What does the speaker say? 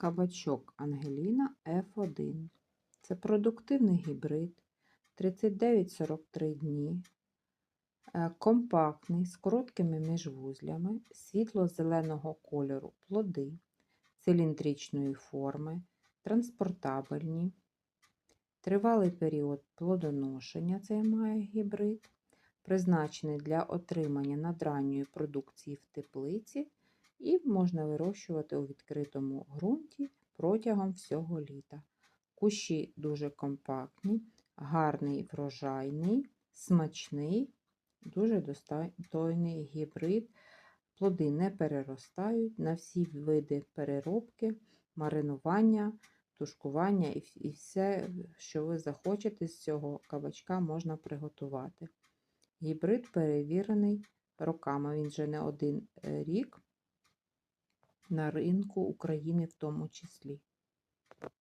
Кабачок Ангеліна F1. Це продуктивний гібрид 39-43 дні, е, компактний, з короткими міжвузлями, світло-зеленого кольору плоди, циліндричної форми, транспортабельні, тривалий період плодоношення цей має гібрид, призначений для отримання надранньої продукції в теплиці і можна вирощувати у відкритому ґрунті протягом всього літа. Кущі дуже компактні, гарний врожайний, смачний, дуже достойний гібрид. Плоди не переростають на всі види переробки, маринування, тушкування і все, що ви захочете з цього кабачка, можна приготувати. Гібрид перевірений роками, він вже не один е, рік на ринку України в тому числі.